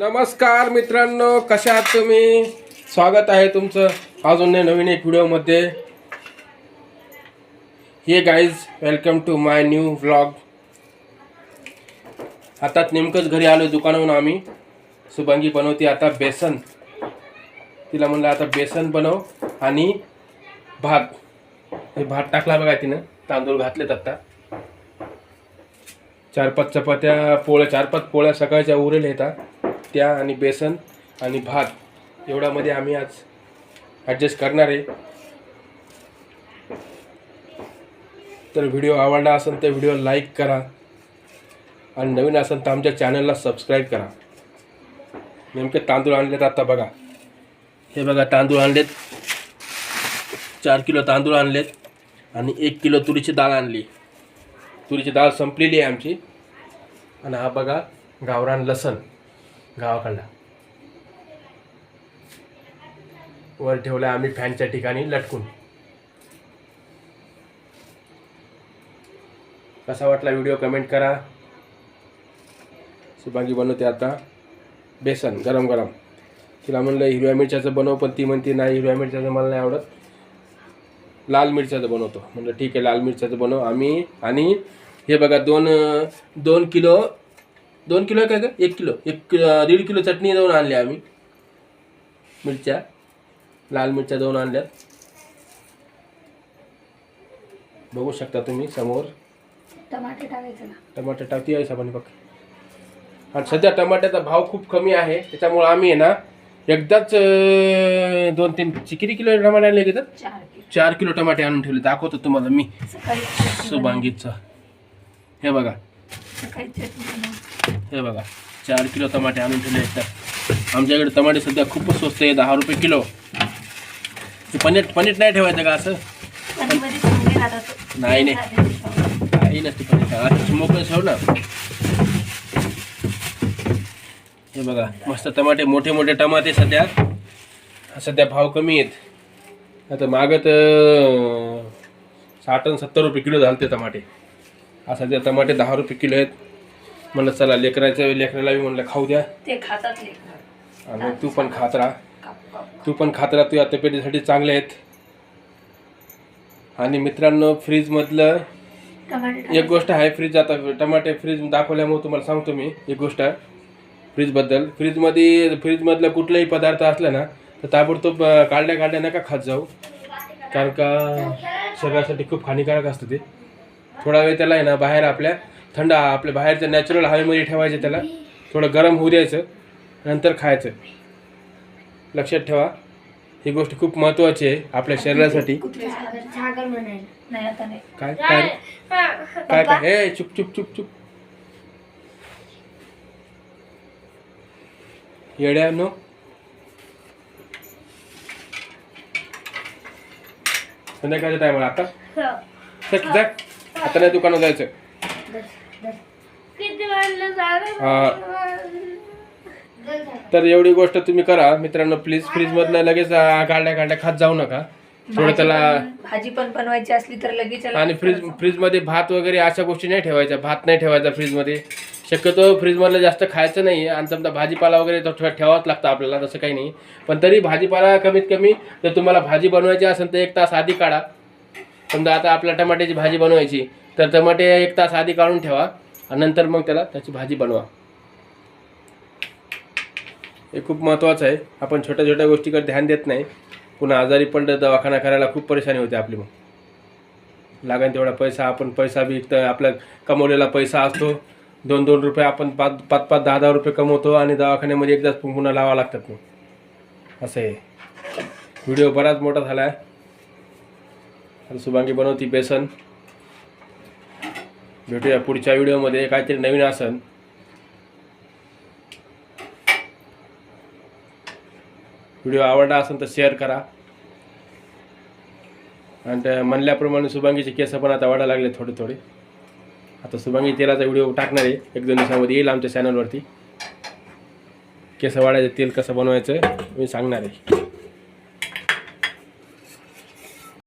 नमस्कार मित्रांनो कशा आहात तुम्ही? स्वागत आहे तुमचं अजून नवीन एक व्हिडिओमध्ये. Hey guys welcome to my new vlog आता नेमकंच घरी आलो दुकानावरून आम्ही. शुभांगी बनवते आता बेसन. तिला म्हणलं आता बेसन बनव आणि भात. हे भात टाकला बघा तिनं तांदूळ घातलेत आता. चार पाच चपात्या पोळ्या चार पाच पोळ्या सकाळच्या उरेल येतात त्या आणि बेसन आणि भात एवढ्यामध्ये आम्ही आज ॲडजस्ट करणार आहे. तर व्हिडिओ आवडला असेल तर व्हिडिओ लाईक करा. आणि नवीन असेल तर आमच्या चॅनलला सबस्क्राईब करा. नेमके तांदूळ आणलेत आता बघा. हे बघा तांदूळ आणलेत. चार किलो तांदूळ आणलेत. आणि एक किलो तुरीची डाळ आणली. तुरीची डाळ संपलेली आहे आमची. आणि हा बघा गावरान लसण. गावाकडला वर ठेवला आम्ही फॅनच्या ठिकाणी लटकून. कसा वाटला व्हिडिओ कमेंट करा. सुभागी बनवते आता. बेसन गरम गरम. तिला म्हणलं हिरव्या मिरच्याचं बनव पण ती म्हणते नाही हिरव्या मिरच्याचं मला नाही आवडत. लाल मिरच्याचं बनवतो. म्हणलं ठीक आहे लाल मिरच्याचं बनव. आम्ही आणि हे बघा दोन दोन किलो दोन किलो आहे काय का एक किलो. एक किलो दीड किलो चटणी जाऊन आणली आम्ही. मिरच्या. लाल मिरच्या दोन आणल्यात. बघू शकता तुम्ही समोर. टमाटे टाकायचं ना. टमाटर टाकते आहे साबानी बघ आणि सध्या टमाट्याचा भाव खूप कमी आहे. त्याच्यामुळं आम्ही आहे ना एकदाच अं, दोन तीन किती किलो टमाटे आणले घेतात चार किलो. चार किलो टमाटे आणून ठेवले. दाखवतो तुम्हाला मी. सकाळी. सुभांगीचं हे बघा. हे बघा चार किलो टमाटे आणून ठेवले आहेत आमच्याकडे टमाटे सध्या खूपच स्वस्त आहे दहा रुपये किलो. पनीर पनीर नाही ठेवायचं का असं? नाही, नाही. काही नसते पनीर असं मोकळं ठेव ना. हे बघा मस्त टमाटे मोठे मोठे टमाटे सध्या. सध्या भाव कमी आहेत. आता मागं तर साठ आणि सत्तर रुपये किलो झालते ते टमाटे. आज सध्या टमाटे दहा रुपये किलो आहेत. म्हणलं चला लेकराचं लेकराला बी म्हणलं खाऊ द्या. ते खातात लेकरं. आणि तू पण खात राहा. काप काप. तू पण खात राहा तुझ्या तब्येतीसाठी चांगले आहेत. आणि मित्रांनो फ्रीजमधलं टमाटे एक. गोष्ट आहे फ्रीज आता टमाटे फ्रीज दाखवल्यामुळे तुम्हाला सांगतो मी एक गोष्ट. आहे फ्रीजबद्दल. फ्रीजमध्ये फ्रीजमधलं कुठलाही पदार्थ असला ना तर ताबडतोब अं, काढल्या काढल्या नका खात जाऊ. कारण का शरीरासाठी खूप हानिकारक असतं ते. थोडा वेळ त्याला आहे ना बाहेर आपल्या थंड आपल्या बाहेरच्या नॅचरल हवेमध्ये ठेवायचं त्याला. थोडं गरम होऊ द्यायचं. नंतर खायचं. लक्षात ठेवा. ही गोष्ट खूप महत्त्वाची आहे आपल्या शरीरासाठी. काय काय काय काय? ए चुप चुप चुप चुप. येड्या नो. संध्याकाळच्या टायमाला आता? जा आता नाही दुकानात जायचं हा. तर एवढी गोष्ट तुम्ही करा मित्रांनो प्लीज फ्रीजमधनं लगेच आ, काढल्या काढल्या खात जाऊ नका. थोडं भाजी त्याला पण- भाजी पण बनवायची असली तर लगेच याला आणि फ्रीज फ्रीजमध्ये भात वगैरे अशा गोष्टी नाही ठेवायच्या. भात नाही ठेवायचा फ्रीजमध्ये शक्यतो फ्रीजमधलं जास्त खायचं नाही. आणि समजा भाजीपाला वगैरे तो ठे- ठेवावाच लागतं आपल्याला तसं काही नाही. पण तरी भाजीपाला कमीत कमी जर तुम्हाला भाजी बनवायची असेल तर एक तास आधी काढा. समजा आता आपल्या टमाट्याची भाजी बनवायची तर टमाटे एक तास आधी काढून ठेवा आणि नंतर मग त्याला त्याची भाजी बनवा. हे खूप महत्त्वाचं आहे. आपण छोट्या छोट्या गोष्टीकडे ध्यान देत नाही. पुन्हा आजारी पडलं दवाखाना करायला खूप परेशानी होते आपली मग. लागेल तेवढा पैसा आपण पैसा बी तर आपला कमवलेला पैसा असतो. दोन दोन रुपये आपण पाच पाच पाच दहा दहा रुपये कमवतो आणि दवाखान्यामध्ये एकदाच पुन्हा लावा लागतात मग. असं आहे. व्हिडिओ बराच मोठा झाला आहे. आता सुभांगी बनवती बेसन. भेटूया पुढच्या व्हिडिओमध्ये. काहीतरी नवीन आसन व्हिडिओ आवडला असेल तर शेअर करा. आणि त्या म्हणल्याप्रमाणे सुभांगीचे केस पण आता वाढायला लागले थोडे थोडे. आता सुभांगी तेलाचा व्हिडिओ टाकणार आहे. एक दोन दिवसामध्ये येईल आमच्या चॅनलवरती केस वाढायचं तेल कसं बनवायचं मी सांगणार आहे.